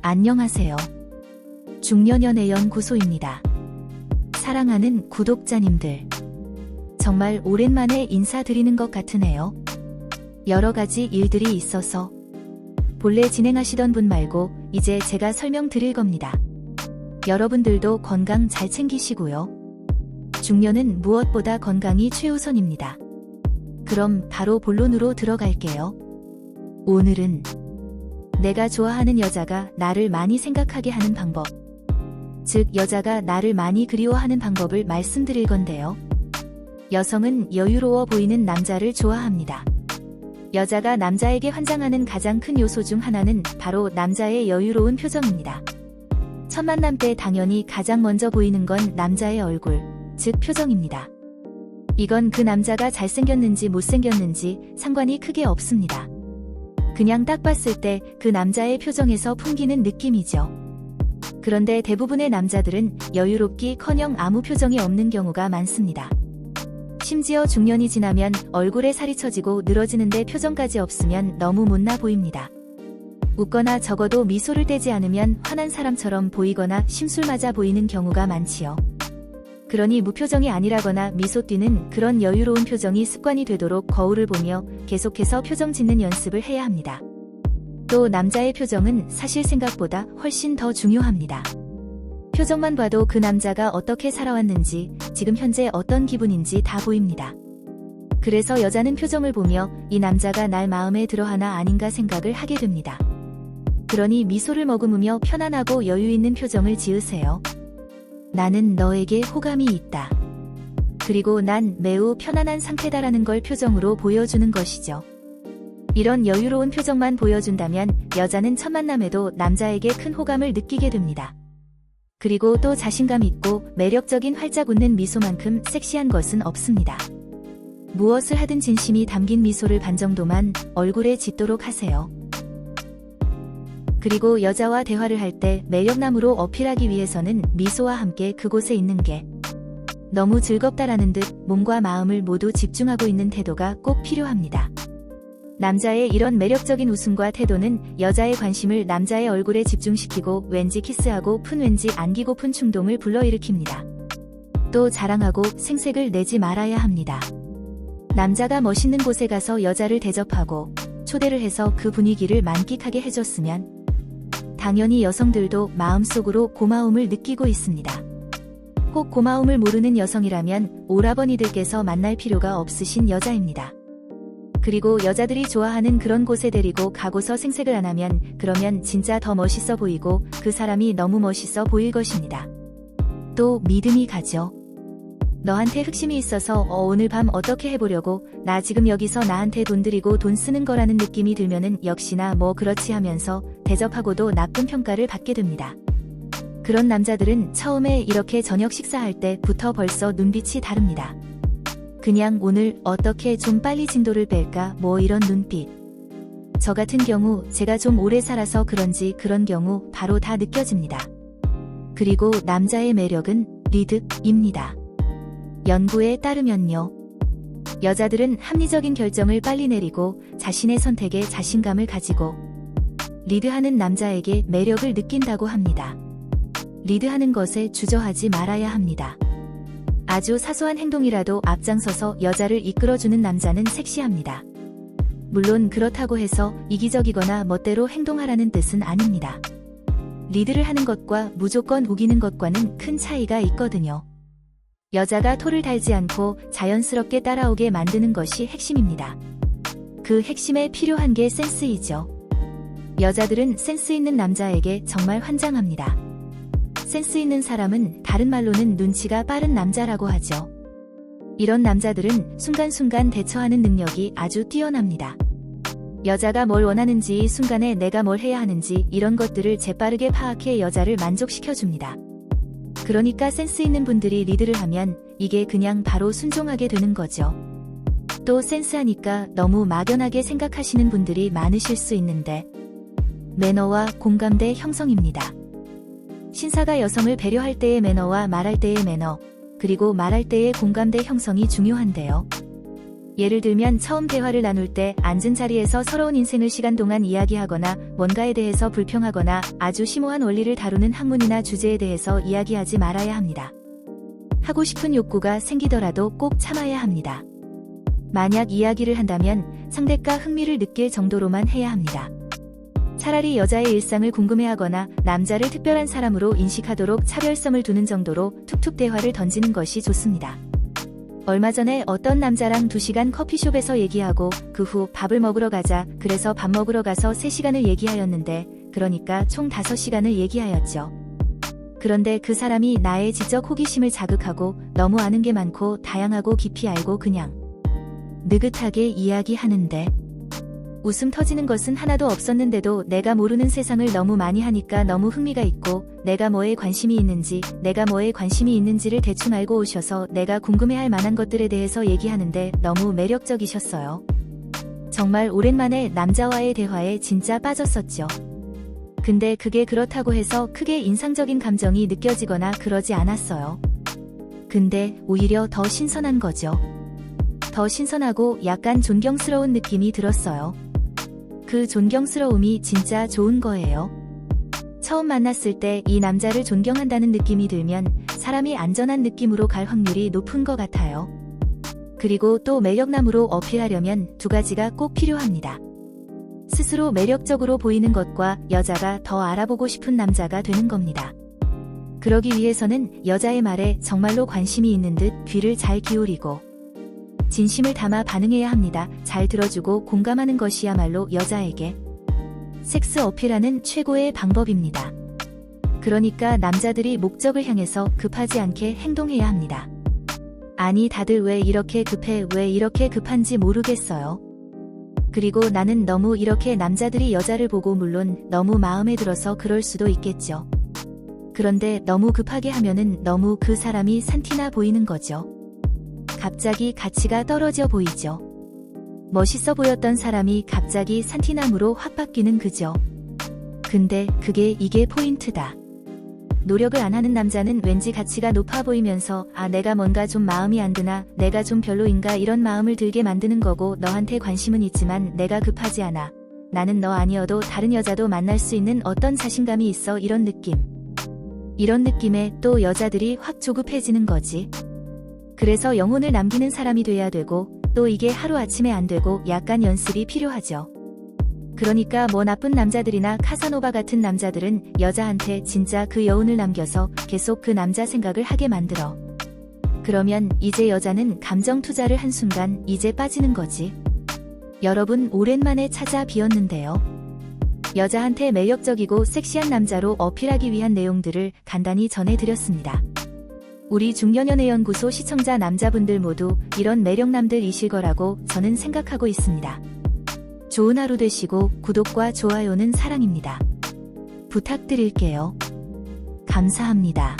안녕하세요. 중년연애 연구소입니다. 사랑하는 구독자님들. 정말 오랜만에 인사드리는 것 같으네요. 여러 가지 일들이 있어서 본래 진행하시던 분 말고 이제 제가 설명드릴 겁니다. 여러분들도 건강 잘 챙기시고요. 중년은 무엇보다 건강이 최우선입니다. 그럼 바로 본론으로 들어갈게요. 오늘은 내가 좋아하는 여자가 나를 많이 생각하게 하는 방법. 즉, 여자가 나를 많이 그리워하는 방법을 말씀드릴 건데요. 여성은 여유로워 보이는 남자를 좋아합니다. 여자가 남자에게 환장하는 가장 큰 요소 중 하나는 바로 남자의 여유로운 표정입니다. 첫 만남 때 당연히 가장 먼저 보이는 건 남자의 얼굴, 즉 표정입니다. 이건 그 남자가 잘생겼는지 못생겼는지 상관이 크게 없습니다. 그냥 딱 봤을 때 그 남자의 표정에서 풍기는 느낌이죠. 그런데 대부분의 남자들은 여유롭기 커녕 아무 표정이 없는 경우가 많습니다. 심지어 중년이 지나면 얼굴에 살이 처지고 늘어지는데 표정까지 없으면 너무 못나 보입니다. 웃거나 적어도 미소를 떼지 않으면 화난 사람처럼 보이거나 심술 맞아 보이는 경우가 많지요. 그러니 무표정이 아니라거나 미소 띄는 그런 여유로운 표정이 습관이 되도록 거울을 보며 계속해서 표정 짓는 연습을 해야 합니다. 또 남자의 표정은 사실 생각보다 훨씬 더 중요합니다. 표정만 봐도 그 남자가 어떻게 살아왔는지, 지금 현재 어떤 기분인지 다 보입니다. 그래서 여자는 표정을 보며 이 남자가 날 마음에 들어하나 아닌가 생각을 하게 됩니다. 그러니 미소를 머금으며 편안하고 여유 있는 표정을 지으세요. 나는 너에게 호감이 있다. 그리고 난 매우 편안한 상태다라는 걸 표정으로 보여주는 것이죠. 이런 여유로운 표정만 보여준다면 여자는 첫 만남에도 남자에게 큰 호감을 느끼게 됩니다. 그리고 또 자신감 있고 매력적인 활짝 웃는 미소만큼 섹시한 것은 없습니다. 무엇을 하든 진심이 담긴 미소를 반 정도만 얼굴에 짓도록 하세요. 그리고 여자와 대화를 할 때 매력남으로 어필하기 위해서는 미소와 함께 그곳에 있는 게 너무 즐겁다라는 듯 몸과 마음을 모두 집중하고 있는 태도가 꼭 필요합니다. 남자의 이런 매력적인 웃음과 태도는 여자의 관심을 남자의 얼굴에 집중시키고 왠지 키스하고 푼 왠지 안기고픈 충동을 불러일으킵니다. 또 자랑하고 생색을 내지 말아야 합니다. 남자가 멋있는 곳에 가서 여자를 대접하고 초대를 해서 그 분위기를 만끽하게 해줬으면 당연히 여성들도 마음속으로 고마움을 느끼고 있습니다. 혹 고마움을 모르는 여성이라면 오라버니들께서 만날 필요가 없으신 여자입니다. 그리고 여자들이 좋아하는 그런 곳에 데리고 가고서 생색을 안 하면 그러면 진짜 더 멋있어 보이고 그 사람이 너무 멋있어 보일 것입니다. 또 믿음이 가죠. 너한테 흑심이 있어서 어, 오늘 밤 어떻게 해보려고 나 지금 여기서 나한테 돈 들이고 돈 쓰는 거라는 느낌이 들면은 역시나 뭐 그렇지 하면서 대접하고도 나쁜 평가를 받게 됩니다. 그런 남자들은 처음에 이렇게 저녁 식사할 때부터 벌써 눈빛이 다릅니다. 그냥 오늘 어떻게 좀 빨리 진도를 뺄까 뭐 이런 눈빛. 저 같은 경우 제가 좀 오래 살아서 그런지 그런 경우 바로 다 느껴집니다. 그리고 남자의 매력은 리드입니다. 연구에 따르면요. 여자들은 합리적인 결정을 빨리 내리고 자신의 선택에 자신감을 가지고 리드하는 남자에게 매력을 느낀다고 합니다. 리드하는 것에 주저하지 말아야 합니다. 아주 사소한 행동이라도 앞장서서 여자를 이끌어주는 남자는 섹시합니다. 물론 그렇다고 해서 이기적이거나 멋대로 행동하라는 뜻은 아닙니다. 리드를 하는 것과 무조건 우기는 것과는 큰 차이가 있거든요. 여자가 토를 달지 않고 자연스럽게 따라오게 만드는 것이 핵심입니다. 그 핵심에 필요한 게 센스이죠. 여자들은 센스 있는 남자에게 정말 환장합니다. 센스 있는 사람은 다른 말로는 눈치가 빠른 남자라고 하죠. 이런 남자들은 순간순간 대처하는 능력이 아주 뛰어납니다. 여자가 뭘 원하는지 이 순간에 내가 뭘 해야 하는지 이런 것들을 재빠르게 파악해 여자를 만족시켜줍니다. 그러니까 센스 있는 분들이 리드를 하면 이게 그냥 바로 순종하게 되는 거죠. 또 센스하니까 너무 막연하게 생각하시는 분들이 많으실 수 있는데 매너와 공감대 형성입니다. 신사가 여성을 배려할 때의 매너와 말할 때의 매너, 그리고 말할 때의 공감대 형성이 중요한데요. 예를 들면 처음 대화를 나눌 때 앉은 자리에서 서러운 인생을 시간 동안 이야기하거나 뭔가에 대해서 불평하거나 아주 심오한 원리를 다루는 학문이나 주제에 대해서 이야기하지 말아야 합니다. 하고 싶은 욕구가 생기더라도 꼭 참아야 합니다. 만약 이야기를 한다면 상대가 흥미를 느낄 정도로만 해야 합니다. 차라리 여자의 일상을 궁금해하거나 남자를 특별한 사람으로 인식하도록 차별성을 두는 정도로 툭툭 대화를 던지는 것이 좋습니다. 얼마 전에 어떤 남자랑 2시간 커피숍에서 얘기하고 그 후 밥을 먹으러 가자 그래서 밥 먹으러 가서 3시간을 얘기하였는데 그러니까 총 5시간을 얘기하였죠. 그런데 그 사람이 나의 지적 호기심을 자극하고 너무 아는 게 많고 다양하고 깊이 알고 그냥 느긋하게 이야기하는데 웃음 터지는 것은 하나도 없었는데도 내가 모르는 세상을 너무 많이 하니까 너무 흥미가 있고 내가 뭐에 관심이 있는지 내가 뭐에 관심이 있는지를 대충 알고 오셔서 내가 궁금해할 만한 것들에 대해서 얘기하는데 너무 매력적이셨어요. 정말 오랜만에 남자와의 대화에 진짜 빠졌었죠. 근데 그게 그렇다고 해서 크게 인상적인 감정이 느껴지거나 그러지 않았어요. 근데 오히려 더 신선한 거죠. 더 신선하고 약간 존경스러운 느낌이 들었어요. 그 존경스러움이 진짜 좋은 거예요. 처음 만났을 때 이 남자를 존경한다는 느낌이 들면 사람이 안전한 느낌으로 갈 확률이 높은 것 같아요. 그리고 또 매력남으로 어필하려면 두 가지가 꼭 필요합니다. 스스로 매력적으로 보이는 것과 여자가 더 알아보고 싶은 남자가 되는 겁니다. 그러기 위해서는 여자의 말에 정말로 관심이 있는 듯 귀를 잘 기울이고 진심을 담아 반응해야 합니다. 잘 들어주고 공감하는 것이야말로 여자에게 섹스 어필하는 최고의 방법입니다. 그러니까 남자들이 목적을 향해서 급하지 않게 행동해야 합니다. 아니, 다들 왜 이렇게 급해, 왜 이렇게 급한지 모르겠어요. 그리고 나는 너무 이렇게 남자들이 여자를 보고 물론 너무 마음에 들어서 그럴 수도 있겠죠. 그런데 너무 급하게 하면은 너무 그 사람이 산티나 보이는 거죠. 갑자기 가치가 떨어져 보이죠. 멋있어 보였던 사람이 갑자기 산티남으로 확 바뀌는 그죠. 근데 그게 이게 포인트다. 노력을 안 하는 남자는 왠지 가치가 높아 보이면서 아 내가 뭔가 좀 마음이 안 드나 내가 좀 별로인가 이런 마음을 들게 만드는 거고 너한테 관심은 있지만 내가 급하지 않아. 나는 너 아니어도 다른 여자도 만날 수 있는 어떤 자신감이 있어 이런 느낌. 이런 느낌에 또 여자들이 확 조급해지는 거지. 그래서 영혼을 남기는 사람이 돼야 되고 또 이게 하루아침에 안 되고 약간 연습이 필요하죠. 그러니까 뭐 나쁜 남자들이나 카사노바 같은 남자들은 여자한테 진짜 그 여운을 남겨서 계속 그 남자 생각을 하게 만들어. 그러면 이제 여자는 감정 투자를 한 순간 이제 빠지는 거지. 여러분 오랜만에 찾아 비었는데요. 여자한테 매력적이고 섹시한 남자로 어필하기 위한 내용들을 간단히 전해드렸습니다. 우리 중년연애연구소 시청자 남자분들 모두 이런 매력남들이실 거라고 저는 생각하고 있습니다. 좋은 하루 되시고 구독과 좋아요는 사랑입니다. 부탁드릴게요. 감사합니다.